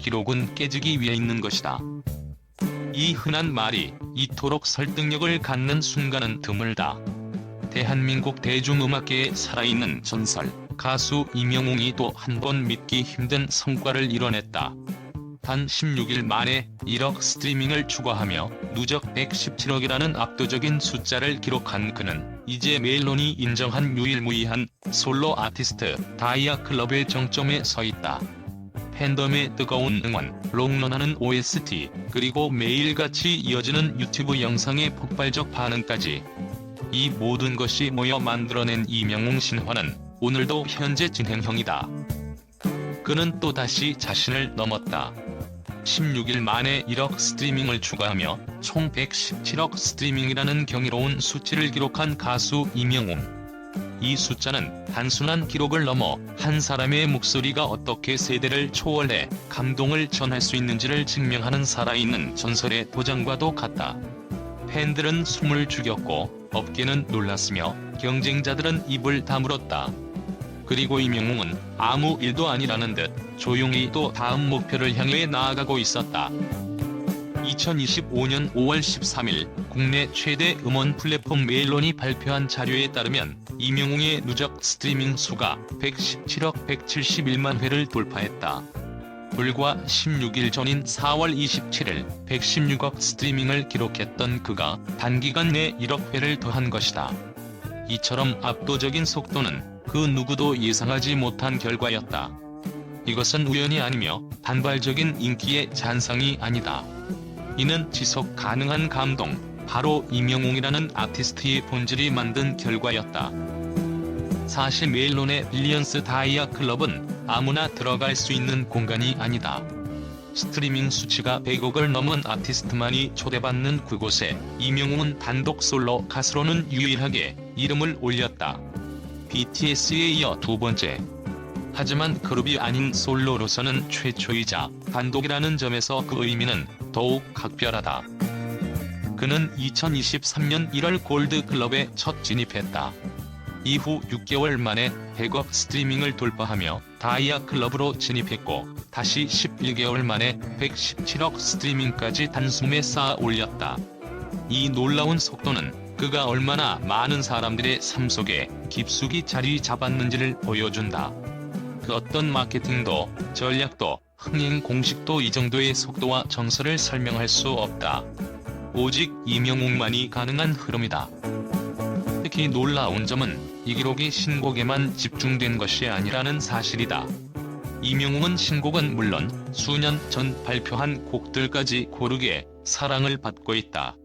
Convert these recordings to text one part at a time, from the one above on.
기록은 깨지기 위해 있는 것이다. 이 흔한 말이 이토록 설득력을 갖는 순간은 드물다. 대한민국 대중음악계에 살아있는 전설, 가수 이명웅이 또 한 번 믿기 힘든 성과를 이뤄냈다. 단 16일 만에 1억 스트리밍을 추가하며 누적 117억이라는 압도적인 숫자를 기록한 그는 이제 멜론이 인정한 유일무이한 솔로 아티스트 다이아 클럽의 정점에 서 있다. 팬덤의 뜨거운 응원, 롱런하는 OST, 그리고 매일같이 이어지는 유튜브 영상의 폭발적 반응까지 이 모든 것이 모여 만들어낸 이명웅 신화는 오늘도 현재 진행형이다. 그는 또다시 자신을 넘었다. 16일 만에 1억 스트리밍을 추가하며 총 117억 스트리밍이라는 경이로운 수치를 기록한 가수 이명웅. 이 숫자는 단순한 기록을 넘어 한 사람의 목소리가 어떻게 세대를 초월해 감동을 전할 수 있는지를 증명하는 살아있는 전설의 도장과도 같다. 팬들은 숨을 죽였고 업계는 놀랐으며 경쟁자들은 입을 다물었다. 그리고 이명웅은 아무 일도 아니라는 듯 조용히 또 다음 목표를 향해 나아가고 있었다. 2025년 5월 13일 국내 최대 음원 플랫폼 멜론이 발표한 자료에 따르면 이명웅의 누적 스트리밍 수가 117억 171만 회를 돌파했다. 불과 16일 전인 4월 27일 116억 스트리밍을 기록했던 그가 단기간 내 1억 회를 더한 것이다. 이처럼 압도적인 속도는 그 누구도 예상하지 못한 결과였다. 이것은 우연이 아니며 단발적인 인기의 잔상이 아니다. 이는 지속 가능한 감동, 바로 이명웅이라는 아티스트의 본질이 만든 결과였다. 사실 멜론의 빌리언스 다이아 클럽은 아무나 들어갈 수 있는 공간이 아니다. 스트리밍 수치가 100억을 넘은 아티스트만이 초대받는 그곳에 이명웅은 단독 솔로 가수로는 유일하게 이름을 올렸다. BTS에 이어 두 번째. 하지만 그룹이 아닌 솔로로서는 최초이자 단독이라는 점에서 그 의미는 더욱 각별하다. 그는 2023년 1월 골드클럽에 첫 진입했다. 이후 6개월 만에 100억 스트리밍을 돌파하며 다이아 클럽으로 진입했고 다시 11개월 만에 117억 스트리밍까지 단숨에 쌓아 올렸다. 이 놀라운 속도는 그가 얼마나 많은 사람들의 삶 속에 깊숙이 자리 잡았는지를 보여준다. 그 어떤 마케팅도 전략도 흥행 공식도 이 정도의 속도와 정서를 설명할 수 없다. 오직 이명웅만이 가능한 흐름이다. 특히 놀라운 점은 이 기록이 신곡에만 집중된 것이 아니라는 사실이다. 이명웅은 신곡은 물론 수년 전 발표한 곡들까지 고르게 사랑을 받고 있다.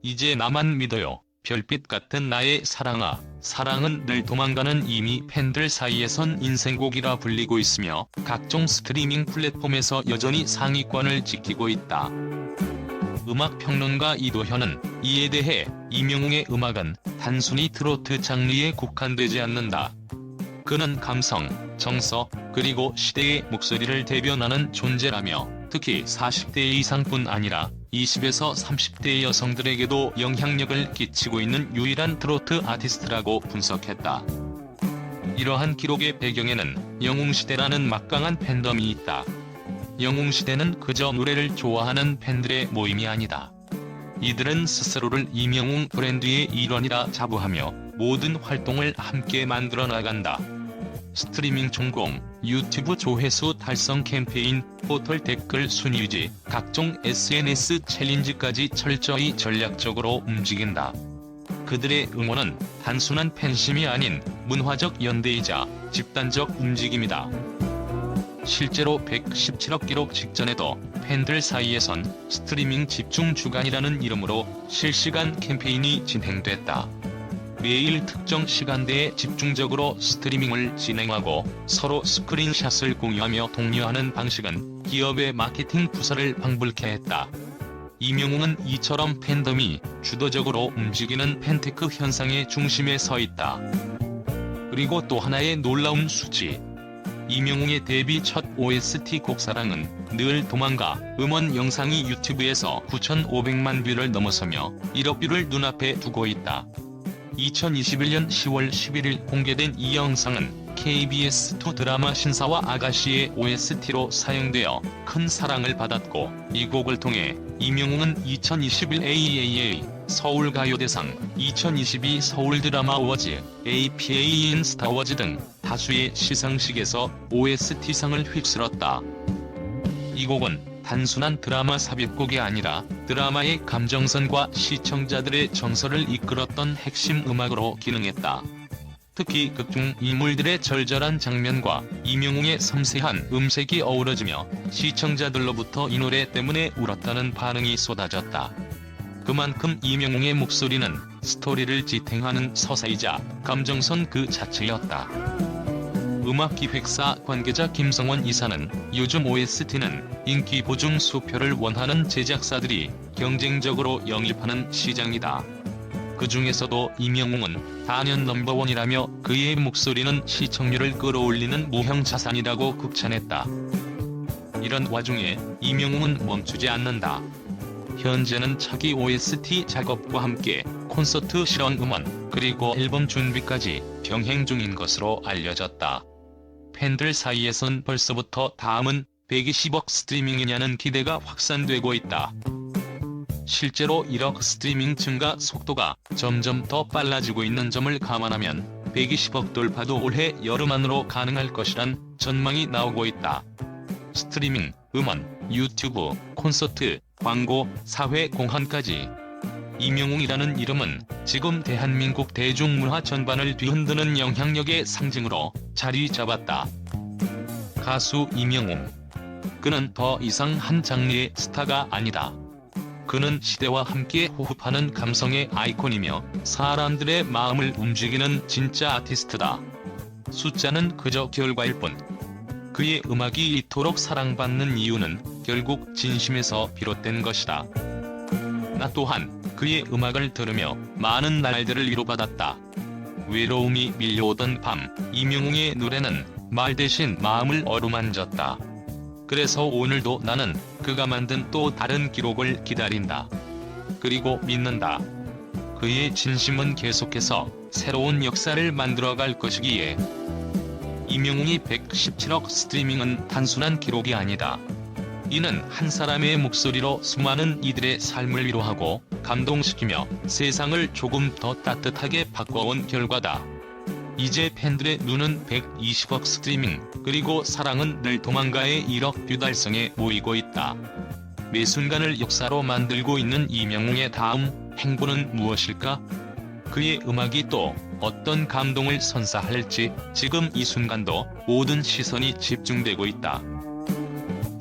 이제 나만 믿어요. 별빛 같은 나의 사랑아. 사랑은 늘 도망가는 이미 팬들 사이에선 인생곡이라 불리고 있으며 각종 스트리밍 플랫폼에서 여전히 상위권을 지키고 있다. 음악 평론가 이도현은 이에 대해 이명웅의 음악은 단순히 트로트 장르에 국한되지 않는다. 그는 감성, 정서, 그리고 시대의 목소리를 대변하는 존재라며 특히 40대 이상뿐 아니라 20에서 30대 여성들에게도 영향력을 끼치고 있는 유일한 트로트 아티스트라고 분석했다. 이러한 기록의 배경에는 영웅시대라는 막강한 팬덤이 있다. 영웅시대는 그저 노래를 좋아하는 팬들의 모임이 아니다. 이들은 스스로를 이명웅 브랜드의 일원이라 자부하며 모든 활동을 함께 만들어 나간다. 스트리밍 전공, 유튜브 조회수 달성 캠페인, 포털 댓글 순위 유지, 각종 SNS 챌린지까지 철저히 전략적으로 움직인다. 그들의 응원은 단순한 팬심이 아닌 문화적 연대이자 집단적 움직임이다. 실제로 117억 기록 직전에도 팬들 사이에선 스트리밍 집중 주간이라는 이름으로 실시간 캠페인이 진행됐다. 매일 특정 시간대에 집중적으로 스트리밍을 진행하고 서로 스크린샷을 공유하며 독려하는 방식은 기업의 마케팅 부서를 방불케 했다. 이명웅은 이처럼 팬덤이 주도적으로 움직이는 팬테크 현상의 중심에 서 있다. 그리고 또 하나의 놀라운 수치. 이명웅의 데뷔 첫 OST 곡 사랑은 늘 도망가 음원 영상이 유튜브에서 9,500만 뷰를 넘어서며 1억 뷰를 눈앞에 두고 있다. 2021년 10월 11일 공개된 이 영상은 KBS2 드라마 신사와 아가씨의 OST로 사용되어 큰 사랑을 받았고 이 곡을 통해 이명웅은 2021 AAA 서울가요대상, 2022 서울드라마 어워즈, APA 인스타워즈 등 다수의 시상식에서 OST상을 휩쓸었다. 이 곡은 단순한 드라마 삽입곡이 아니라 드라마의 감정선과 시청자들의 정서를 이끌었던 핵심 음악으로 기능했다. 특히 극중 인물들의 절절한 장면과 이명웅의 섬세한 음색이 어우러지며 시청자들로부터 이 노래 때문에 울었다는 반응이 쏟아졌다. 그만큼 이명웅의 목소리는 스토리를 지탱하는 서사이자 감정선 그 자체였다. 음악기획사 관계자 김성원 이사는 요즘 OST는 인기 보증 수표를 원하는 제작사들이 경쟁적으로 영입하는 시장이다. 그 중에서도 이명웅은 단연 넘버원이라며 그의 목소리는 시청률을 끌어올리는 무형 자산이라고 극찬했다. 이런 와중에 이명웅은 멈추지 않는다. 현재는 차기 OST 작업과 함께 콘서트 실현 음원 그리고 앨범 준비까지 병행 중인 것으로 알려졌다. 팬들 사이에선 벌써부터 다음은 120억 스트리밍이냐는 기대가 확산되고 있다. 실제로 1억 스트리밍 증가 속도가 점점 더 빨라지고 있는 점을 감안하면 120억 돌파도 올해 여름 안으로 가능할 것이란 전망이 나오고 있다. 스트리밍, 음원, 유튜브, 콘서트, 광고, 사회 공헌까지 이명웅이라는 이름은 지금 대한민국 대중문화 전반을 뒤흔드는 영향력의 상징으로 자리 잡았다. 가수 이명웅. 그는 더 이상 한 장르의 스타가 아니다. 그는 시대와 함께 호흡하는 감성의 아이콘이며 사람들의 마음을 움직이는 진짜 아티스트다. 숫자는 그저 결과일 뿐. 그의 음악이 이토록 사랑받는 이유는 결국 진심에서 비롯된 것이다. 나 또한 그의 음악을 들으며 많은 날들을 위로받았다. 외로움이 밀려오던 밤, 이명웅의 노래는 말 대신 마음을 어루만졌다. 그래서 오늘도 나는 그가 만든 또 다른 기록을 기다린다. 그리고 믿는다. 그의 진심은 계속해서 새로운 역사를 만들어갈 것이기에. 이명웅이 117억 스트리밍은 단순한 기록이 아니다. 이는 한 사람의 목소리로 수많은 이들의 삶을 위로하고 감동시키며 세상을 조금 더 따뜻하게 바꿔온 결과다. 이제 팬들의 눈은 120억 스트리밍, 그리고 사랑은 늘 도망가의 1억 뷰 달성에 모이고 있다. 매 순간을 역사로 만들고 있는 이명웅의 다음 행보는 무엇일까? 그의 음악이 또 어떤 감동을 선사할지 지금 이 순간도 모든 시선이 집중되고 있다.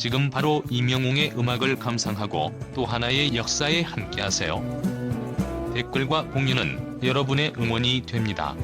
지금 바로 이명웅의 음악을 감상하고 또 하나의 역사에 함께하세요. 댓글과 공유는 여러분의 응원이 됩니다.